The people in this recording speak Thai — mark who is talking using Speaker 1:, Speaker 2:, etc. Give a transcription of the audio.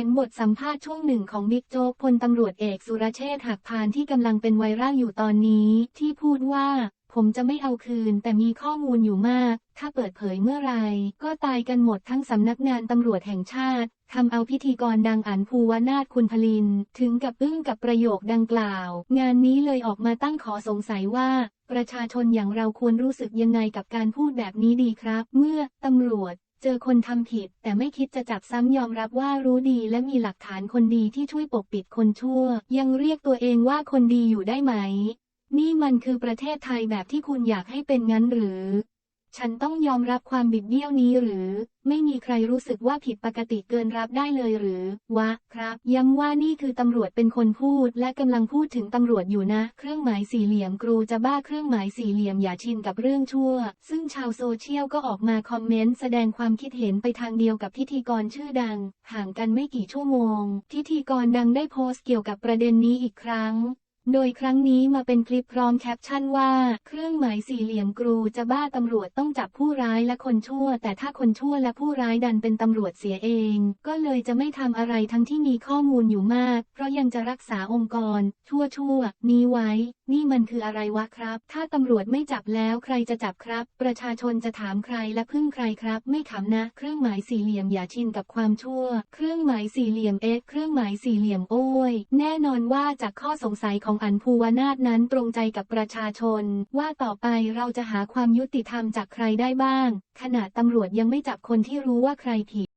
Speaker 1: ห็นบทสัมภาษณ์ช่วงหนึ่งของบิ๊กโจ๊กพลตำรวจเอกสุรเชษฐ์หักพานที่กำลังเป็นไวรัลอยู่ตอนนี้ ที่พูดว่า ผมจะไม่เอาคืน แต่มีข้อมูลอยู่มาก ถ้าเปิดเผยเมื่อไรก็ตายกันหมดทั้งสำนักงานตำรวจแห่งชาติทำเอาพิธีกรดังอันภูวนาถคุณพลิน ถึงกับอึ้งกับประโยคดังกล่าว งานนี้เลยออกมาตั้งขอสงสัยว่า ประชาชนอย่างเราควรรู้สึกยังไงกับการพูดแบบนี้ดีครับ เมื่อตำรวจ เจอคนทำผิด แต่ไม่คิดจะจับซ้ำยอมรับว่ารู้ดีและมีหลักฐานคนดีที่ช่วยปกปิดคนชั่ว ยังเรียกตัวเองว่าคนดีอยู่ได้ไหม นี่มันคือประเทศไทยแบบที่คุณอยากให้เป็นงั้นหรือ ฉันต้องยอมรับความบิดเบี้ยวนี้หรือ ไม่มีใครรู้สึกว่าผิดปกติเกินรับได้เลยหรือ วะ ครับ ย้ำว่านี่คือตำรวจเป็นคนพูด และกำลังพูดถึงตำรวจอยู่นะ เครื่องหมายสี่เหลี่ยมครูจะบ้าเครื่องหมายสี่เหลี่ยมอย่าชินกับเรื่องชั่ว ซึ่งชาวโซเชียลก็ออกมาคอมเมนต์แสดงความคิดเห็นไปทางเดียวกับพิธีกรชื่อดัง ห่างกันไม่กี่ชั่วโมง พิธีกรดังได้โพสต์เกี่ยวกับประเด็นนี้อีกครั้ง โดยครั้งนี้มาเป็นคลิปพร้อมแคปชั่นว่า เครื่องหมายสี่เหลี่ยมกรูจะบ้าตำรวจต้องจับผู้ร้ายและคนชั่ว แต่ถ้าคนชั่วและผู้ร้ายดันเป็นตำรวจเสียเอง ก็เลยจะไม่ทำอะไรทั้งที่มีข้อมูลอยู่มาก เพราะยังจะรักษาองค์กร ชั่วชั่วๆนี้ไว้ นี่มันคืออะไรวะครับ ถ้าตำรวจไม่จับแล้วใครจะจับครับ ประชาชนจะถามใครและพึ่งใครครับ ไม่ขำนะ เครื่องหมายสี่เหลี่ยมอย่าชินกับความชั่ว เครื่องหมายสี่เหลี่ยมเอ็กเครื่องหมายสี่เหลี่ยมโอ้ยแน่นอนว่าจากข้อสงสัยของอันภูวนาถนั้นตรงใจกับประชาชน ว่าต่อไปเราจะหาความยุติธรรมจากใครได้บ้าง ขณะตำรวจยังไม่จับคนที่รู้ว่าใครผิด